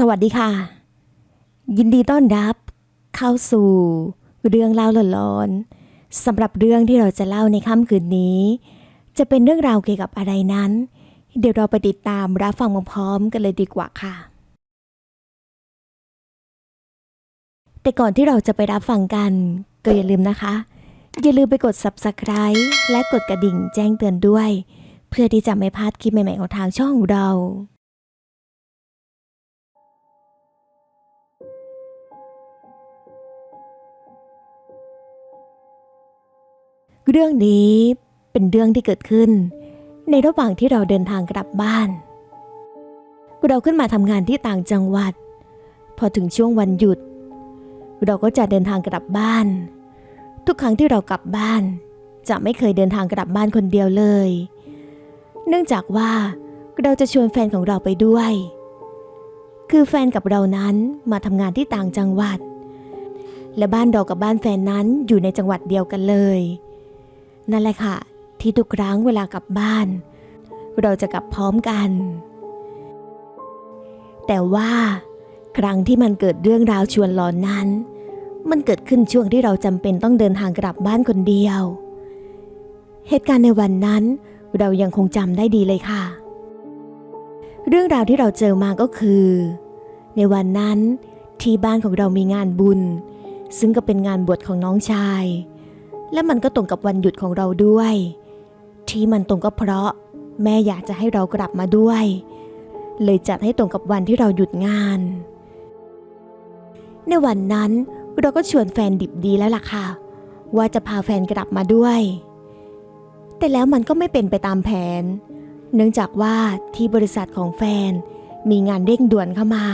สวัสดีค่ะ ยินดีต้อนรับเข้าสู่เรื่องเล่าหลอนๆสำหรับเรื่องที่เราจะเล่าในค่ำคืนนี้ จะเป็นเรื่องราวเกี่ยวกับอะไรนั้น เดี๋ยวเราไปติดตามรับฟังพร้อมๆกันเลยดีกว่าค่ะ แต่ก่อนที่เราจะไปรับฟังกัน ก็อย่าลืมนะคะ อย่าลืมไปกด subscribe และกดกระดิ่งแจ้งเตือนด้วย เพื่อที่จะไม่พลาดคลิปใหม่ๆของทางช่องของเรา เรื่องนี้เป็นเรื่องที่เกิดขึ้น ในระหว่างที่เราเดินทางกลับบ้าน เราขึ้นมาทำงานที่ต่างจังหวัด พอถึงช่วงวันหยุด เราก็จะเดินทางกลับบ้าน ทุกครั้งที่เรากลับบ้าน จะไม่เคยเดินทางกลับบ้านคนเดียวเลย เนื่องจากว่าเราจะชวนแฟนของเราไปด้วย คือแฟนกับเรานั้นมาทำงานที่ต่างจังหวัด และบ้านเรากับบ้านแฟนนั้นอยู่ในจังหวัดเดียวกันเลย นั่นแหละค่ะ ที่ทุกครั้งเวลากลับบ้าน เราจะกลับพร้อมกัน แต่ว่าครั้งที่มันเกิดเรื่องราวชวนหลอนนั้น มันเกิดขึ้นช่วงที่เราจำเป็นต้องเดินทางกลับบ้านคนเดียว เหตุการณ์ในวันนั้น เรายังคงจำได้ดีเลยค่ะ เรื่องราวที่เราเจอมาก็คือ ในวันนั้นที่บ้านของเรามีงานบุญ ซึ่งก็เป็นงานบวชของน้องชาย และมันก็ตรงกับวันหยุดของเราด้วย ที่มันตรงก็เพราะ แม่อยากจะให้เรากลับมาด้วย เลยจัดให้ตรงกับวันที่เราหยุดงาน ในวันนั้นเราก็ชวนแฟนดิบดีแล้วล่ะค่ะ ว่าจะพาแฟนกลับมาด้วย แต่แล้วมันก็ไม่เป็นไปตามแผน เนื่องจากว่าที่บริษัทของแฟนมีงานเร่งด่วนเข้ามา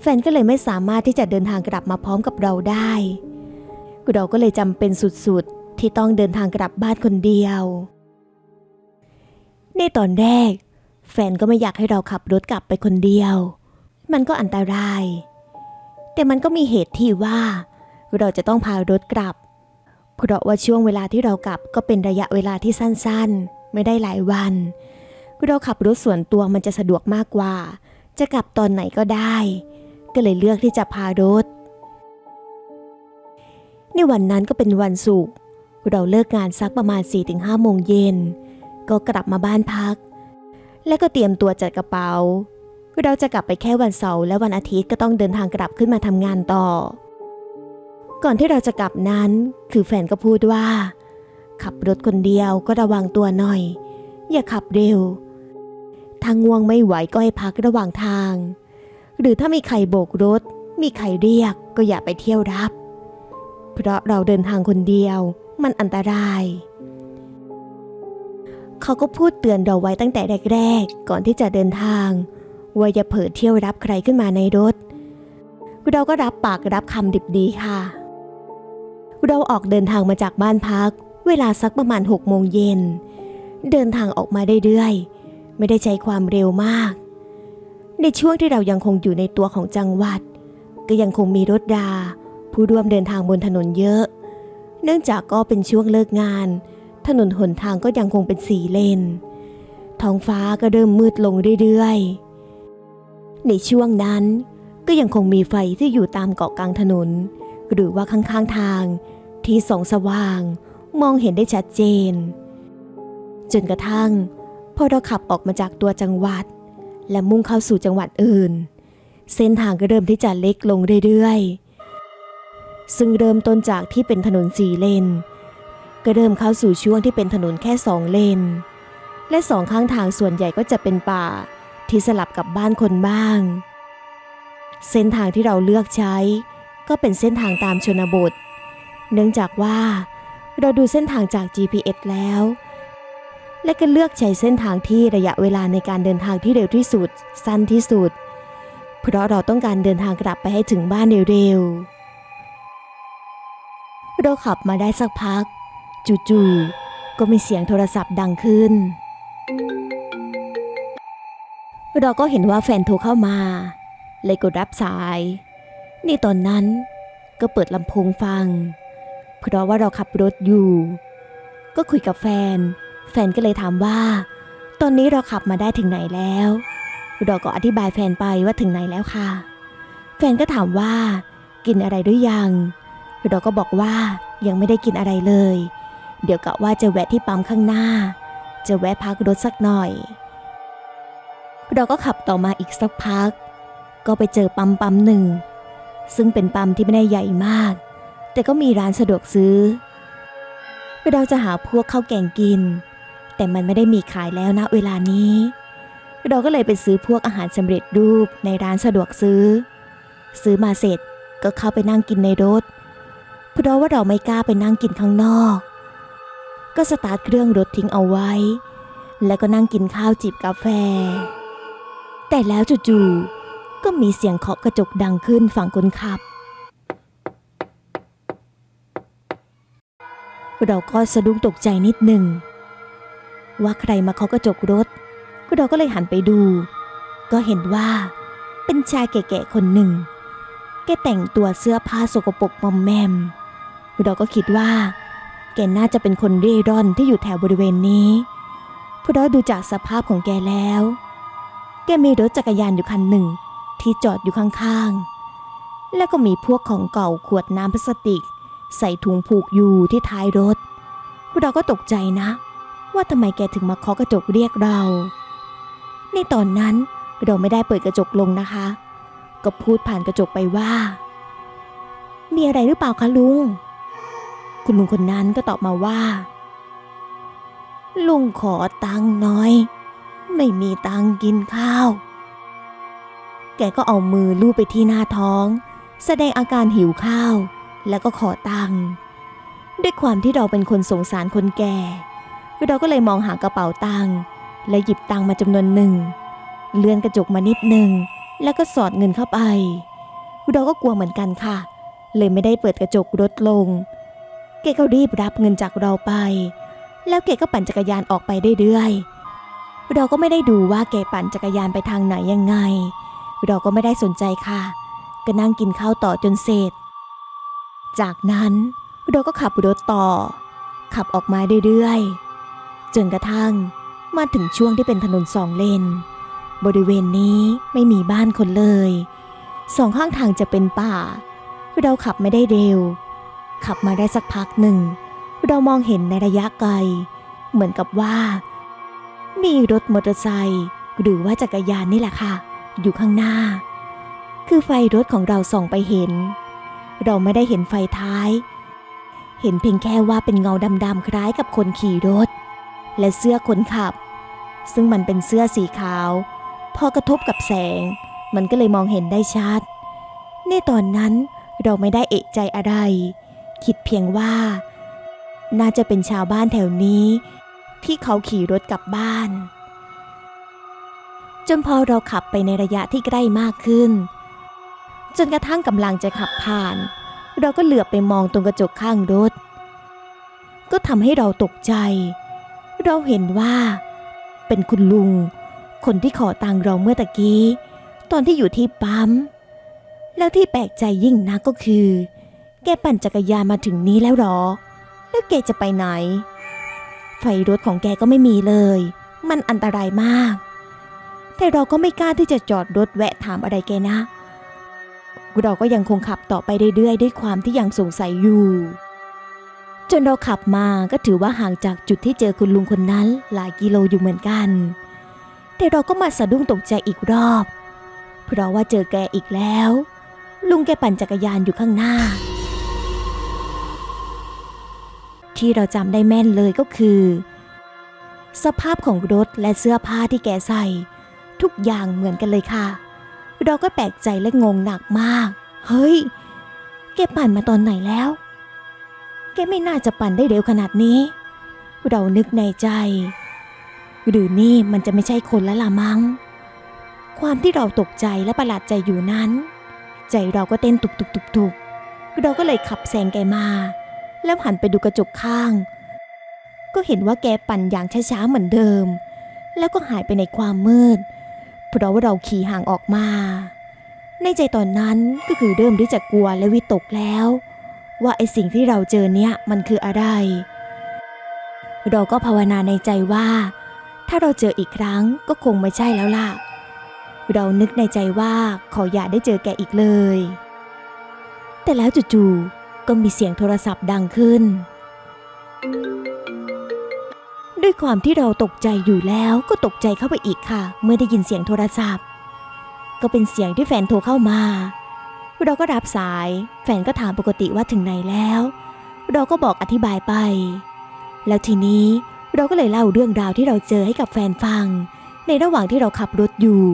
แฟนก็เลยไม่สามารถที่จะเดินทางกลับมาพร้อมกับเราได้ เราก็เลยจำเป็นสุดๆ ที่ต้องเดินทางกลับบ้านคนเดียว ในตอนแรก แฟนก็ไม่อยากให้เราขับรถกลับไปคนเดียว มันก็อันตราย แต่มันก็มีเหตุที่ว่า เราจะต้องพารถกลับ เพราะว่าช่วงเวลาที่เรากลับก็เป็นระยะเวลาที่สั้นๆ ไม่ได้หลายวัน เราขับรถส่วนตัวมันจะสะดวกมากกว่า จะกลับตอนไหนก็ได้ ก็เลยเลือกที่จะพารถ ในวันนั้นก็เป็นวันศุกร์เราเลิกงานสักประมาณ 4-5 โมงเย็น ก็กลับมาบ้านพัก และก็เตรียมตัวจัดกระเป๋า เราจะกลับไปแค่วันเสาร์และวันอาทิตย์ก็ต้องเดินทางกลับขึ้นมาทำงานต่อ ก่อนที่เราจะกลับนั้น คือแฟนก็พูดว่า ขับรถคนเดียวก็ระวังตัวหน่อย อย่าขับเร็วถ้าง่วงไม่ไหวก็ให้พักระหว่างทาง หรือถ้ามีใครโบกรถ มีใครเรียกก็อย่าไปเที่ยวรับ เพราะเราเดินทางคนเดียว มันอันตราย เขาก็พูดเตือนเราไว้ตั้งแต่แรกๆ ก่อนที่จะเดินทาง ว่าอย่าเผลอเที่ยวรับใครขึ้นมาในรถ เราก็รับปากรับคำดิบดีค่ะ เราออกเดินทางมาจากบ้านพัก เวลาสักประมาณ6โมงเย็น เดินทางออกมาเรื่อยๆ ไม่ได้ใช้ความเร็วมาก ในช่วงที่เรายังคงอยู่ในตัวของจังหวัด ก็ยังคงมีรถรา ผู้ร่วมเดินทางบนถนนเยอะ เนื่องจากก็เป็นช่วงเลิกงาน ถนนหนทางก็ยังคงเป็นสีเลน ท้องฟ้าก็เริ่มมืดลงเรื่อยๆ ในช่วงนั้นก็ยังคงมีไฟที่อยู่ตามเกาะกลางถนน หรือว่าข้างๆทางที่ส่องสว่างมองเห็นได้ชัดเจน จนกระทั่งพอเราขับออกมาจากตัวจังหวัด และมุ่งเข้าสู่จังหวัดอื่น เส้นทางก็เริ่มที่จะเล็กลงเรื่อยๆ ซึ่งเริ่มต้นจากที่เป็นถนนสี่เลน ก็เริ่มเข้าสู่ช่วงที่เป็นถนนแค่สองเลน และสองข้างทางส่วนใหญ่ก็จะเป็นป่าที่สลับกับบ้านคนบ้าง เส้นทางที่เราเลือกใช้ ก็เป็นเส้นทางตามชนบท เนื่องจากว่า เราดูเส้นทางจาก GPS แล้ว และก็เลือกใช้เส้นทางที่ระยะเวลาในการเดินทางที่เร็วที่สุด สั้นที่สุด เพราะเราต้องการเดินทางกลับไปให้ถึงบ้านเร็วๆ เราขับมาได้สักพัก จู่ๆก็มีเสียงโทรศัพท์ดังขึ้น เราก็เห็นว่าแฟนโทรเข้ามา เลยกดรับสาย นี่ตอนนั้นก็เปิดลำโพงฟัง เพราะว่าเราขับรถอยู่ ก็คุยกับแฟน แฟนก็เลยถามว่า ตอนนี้เราขับมาได้ถึงไหนแล้ว เราก็อธิบายแฟนไปว่าถึงไหนแล้วค่ะ แฟนก็ถามว่า กินอะไรหรือยัง เราก็บอกว่ายังไม่ได้กินอะไรเลย เดี๋ยวกะว่าจะแวะที่ปั๊มข้างหน้า จะแวะพักรถสักหน่อยเราก็ขับต่อมาอีกสักพัก ก็ไปเจอปั๊มปั๊มหนึ่ง ซึ่งเป็นปั๊มที่ไม่ได้ใหญ่มาก แต่ก็มีร้านสะดวกซื้อเราจะหาพวกข้าวแกงกิน แต่มันไม่ได้มีขายแล้วนะเวลานี้เราก็เลยไปซื้อพวกอาหารสำเร็จรูปในร้านสะดวกซื้อ ซื้อมาเสร็จก็เข้าไปนั่งกินในรถ เพราะว่าเราไม่กล้าไปนั่งกินข้างนอก ก็สตาร์ทเครื่องรถทิ้งเอาไว้ แล้วก็นั่งกินข้าวจิบกาแฟ แต่แล้วจู่ๆก็มีเสียงเคาะกระจกดังขึ้นฝั่งคนขับ เราก็สะดุ้งตกใจนิดหนึ่ง ว่าใครมาเคาะกระจกรถเราก็เลยหันไปดู ก็เห็นว่าเป็นชายแก่ๆคนหนึ่ง แกแต่งตัวเสื้อผ้าสกปรกมอมแมม เราก็คิดว่า แกน่าจะเป็นคนเร่ร่อนที่อยู่แถวบริเวณนี้เพราะดูจากสภาพของแกแล้ว แกมีรถจักรยานอยู่คันหนึ่งที่จอดอยู่ข้างๆ แล้วก็มีพวกของเก่าขวดน้ำพลาสติก ใส่ถุงผูกอยู่ที่ท้ายรถเราก็ตกใจนะ ว่าทำไมแกถึงมาเคาะกระจกเรียกเรา ในตอนนั้นเราไม่ได้เปิดกระจกลงนะคะ ก็พูดผ่านกระจกไปว่า มีอะไรหรือเปล่าคะลุง คุณลุงคนนั้นก็ตอบมาว่า ลุงขอตังค์น้อย ไม่มีตังค์กินข้าว แกก็เอามือลูบไปที่หน้าท้อง แสดงอาการหิวข้าว แล้วก็ขอตังค์ด้วยความที่เราเป็นคนสงสารคนแก่ เราก็เลยมองหากระเป๋าตังค์และหยิบตังค์มาจำนวนหนึ่ง เลื่อนกระจกมานิดหนึ่งแล้วก็สอดเงินเข้าไป เราก็กลัวเหมือนกันค่ะ เลยไม่ได้เปิดกระจกลดลง แกก็รีบรับเงินจากเราไป แล้วแกก็ปั่นจักรยานออกไปเรื่อยๆเราก็ไม่ได้ดูว่าแกปั่นจักรยานไปทางไหนยังไง เราก็ไม่ได้สนใจค่ะ ก็นั่งกินข้าวต่อจนเสร็จ จากนั้นเราก็ขับรถต่อ ขับออกมาเรื่อยๆจนกระทั่งมาถึงช่วงที่เป็นถนนสองเลน บริเวณนี้ไม่มีบ้านคนเลย สองข้างทางจะเป็นป่า เราขับไม่ได้เร็ว ขับมาได้สักพักหนึ่ง เรามองเห็นในระยะไกล เหมือนกับว่า มีรถมอเตอร์ไซค์หรือว่าจักรยานนี่แหละค่ะ อยู่ข้างหน้า คือไฟรถของเราส่องไปเห็น เราไม่ได้เห็นไฟท้าย เห็นเพียงแค่ว่าเป็นเงาดำๆคล้ายกับคนขี่รถ และเสื้อคนขับ ซึ่งมันเป็นเสื้อสีขาว พอกระทบกับแสง มันก็เลยมองเห็นได้ชัด ในตอนนั้นเราไม่ได้เอะใจอะไร คิดเพียงว่า น่าจะเป็นชาวบ้านแถวนี้ ที่เขาขี่รถกลับบ้าน จนพอเราขับไปในระยะที่ใกล้มากขึ้น จนกระทั่งกำลังจะขับผ่าน เราก็เหลือบไปมองตรงกระจกข้างรถ ก็ทำให้เราตกใจ เราเห็นว่า เป็นคุณลุง คนที่ขอตังเราเมื่อตะกี้ ตอนที่อยู่ที่ปั๊มแล้วที่แปลกใจยิ่งนักก็คือ แกปั่นจักรยานมาถึงนี้แล้วหรอ แล้วแกจะไปไหน ไฟรถของแกก็ไม่มีเลย มันอันตรายมาก แต่เราก็ไม่กล้าที่จะจอดรถแวะถามอะไรแกนะ เราก็ยังคงขับต่อไปเรื่อยๆด้วยความที่ยังสงสัยอยู่ จนเราขับมาก็ถือว่าห่างจากจุดที่เจอคุณลุงคนนั้นหลายกิโลอยู่เหมือนกัน แต่เราก็มาสะดุ้งตกใจอีกรอบ เพราะว่าเจอแกอีกแล้ว ลุงแกปั่นจักรยานอยู่ข้างหน้า ที่เราจำได้แม่นเลยก็คือ สภาพของรถและเสื้อผ้าที่แกใส่ ทุกอย่างเหมือนกันเลยค่ะ เราก็แปลกใจและงงหนักมาก เฮ้ย แกปั่นมาตอนไหนแล้ว แกไม่น่าจะปั่นได้เร็วขนาดนี้ เรานึกในใจ หรือนี่มันจะไม่ใช่คนละละมัง้ง ความที่เราตกใจและประหลาดใจอยู่นั้น ใจเราก็เต้นตุบตุบตุบตุบเราก็เลยขับแซงแกมา แล้วหันไปดูกระจกข้าง ก็เห็นว่าแกปั่นอย่างช้าๆเหมือนเดิม แล้วก็หายไปในความมืด เพราะว่าเราขี่ห่างออกมา ในใจตอนนั้นก็คือเริ่มที่จะกลัวและวิตกแล้ว ว่าไอสิ่งที่เราเจอเนี่ยมันคืออะไร เราก็ภาวนาในใจว่า ถ้าเราเจออีกครั้งก็คงไม่ใช่แล้วล่ะ เรานึกในใจว่าขออย่าได้เจอแกอีกเลย แต่แล้วจู่ๆ ก็มีเสียงโทรศัพท์ดังขึ้น ด้วยความที่เราตกใจอยู่แล้วก็ตกใจเข้าไปอีกค่ะ เมื่อได้ยินเสียงโทรศัพท์ ก็เป็นเสียงที่แฟนโทรเข้ามา เราก็รับสาย แฟนก็ถามปกติว่าถึงไหนแล้ว เราก็บอกอธิบายไป แล้วทีนี้เราก็เลยเล่าเรื่องราวที่เราเจอให้กับแฟนฟัง ในระหว่างที่เราขับรถอยู่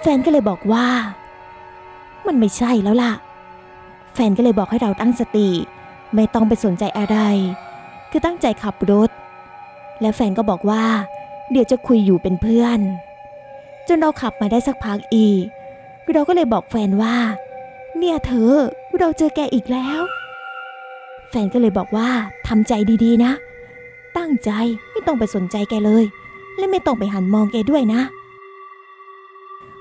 แฟนก็เลยบอกว่า มันไม่ใช่แล้วล่ะ แฟนก็เลยบอกให้เราตั้งสติ ไม่ต้องไปสนใจอะไร คือตั้งใจขับรถ แล้วแฟนก็บอกว่า เดี๋ยวจะคุยอยู่เป็นเพื่อน จนเราขับมาได้สักพักอีก เราก็เลยบอกแฟนว่า เนี่ยเธอเราเจอแกอีกแล้ว แฟนก็เลยบอกว่าทำใจดีๆนะ ตั้งใจไม่ต้องไปสนใจแกเลย และไม่ต้องไปหันมองแกด้วยนะ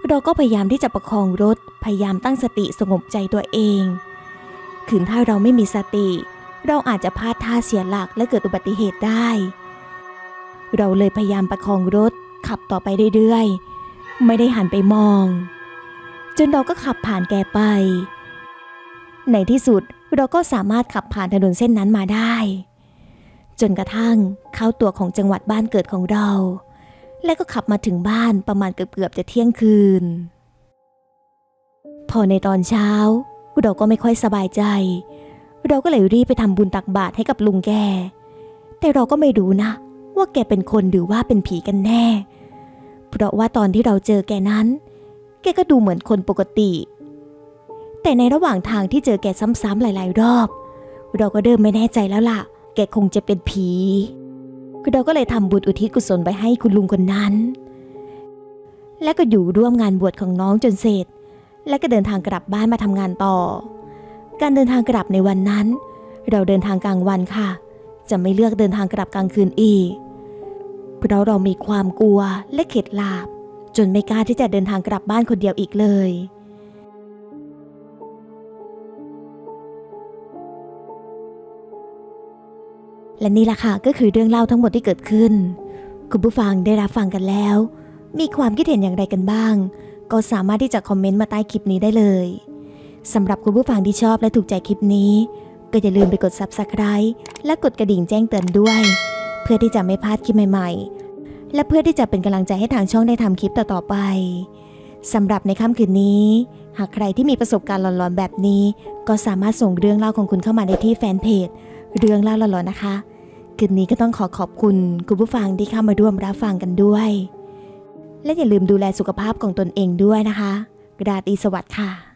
เราก็พยายามที่จะประคองรถ พยายามตั้งสติสงบใจตัวเอง ขืนถ้าเราไม่มีสติ เราอาจจะพลาดท่าเสียหลักและเกิดอุบัติเหตุได้ เราเลยพยายามประคองรถขับต่อไปเรื่อยๆ ไม่ได้หันไปมอง จนเราก็ขับผ่านแกไป ในที่สุดเราก็สามารถขับผ่านถนนเส้นนั้นมาได้ จนกระทั่งเข้าตัวของจังหวัดบ้านเกิดของเรา และก็ขับมาถึงบ้านประมาณเกือบๆจะเที่ยงคืน พอในตอนเช้า เราก็ไม่ค่อยสบายใจ เราก็เลยรีบไปทำบุญตักบาตรให้กับลุงแก แต่เราก็ไม่รู้นะ ว่าแกเป็นคนหรือว่าเป็นผีกันแน่ เพราะว่าตอนที่เราเจอแกนั้น แกก็ดูเหมือนคนปกติ แต่ในระหว่างทางที่เจอแกซ้ำๆหลาย ๆ รอบ เราก็เริ่มไม่แน่ใจแล้วล่ะ แกคงจะเป็นผีเราก็เลยทำบุญอุทิศกุศลไปให้คุณลุงคนนั้น และก็อยู่ร่วมงานบวชของน้องจนเสร็จ และก็เดินทางกลับบ้านมาทำงานต่อ การเดินทางกลับในวันนั้น เราเดินทางกลางวันค่ะ จะไม่เลือกเดินทางกลับกลางคืนอีก เพราะเรามีความกลัวและเข็ดหลาบ จนไม่กล้าที่จะเดินทางกลับบ้านคนเดียวอีกเลย และนี่แหละค่ะก็คือเรื่องเล่าทั้งหมดที่เกิดขึ้น คุณผู้ฟังได้รับฟังกันแล้ว มีความคิดเห็นอย่างไรกันบ้าง ก็สามารถที่จะคอมเมนต์มาใต้คลิปนี้ได้เลยสำหรับคุณผู้ฟังที่ชอบและถูกใจคลิปนี้ ก็อย่าลืมไปกด Subscribe และกดกระดิ่งแจ้งเตือนด้วย เพื่อที่จะไม่พลาดคลิปใหม่ๆ และเพื่อที่จะเป็นกำลังใจให้ทางช่องได้ทำคลิปต่อๆไปสำหรับในค่ำคืนนี้ หากใครที่มีประสบการณ์หลอนๆแบบนี้ ก็สามารถส่งเรื่องเล่าของคุณเข้ามาได้ที่แฟนเพจเรื่องเล่าหลอนๆนะคะคืนนี้ก็ต้องขอขอบคุณคุณผู้ฟังที่เข้ามาร่วมรับฟังกันด้วย และอย่าลืมดูแลสุขภาพของตนเองด้วยนะคะ กระดาษอีสวัสดิ์ค่ะ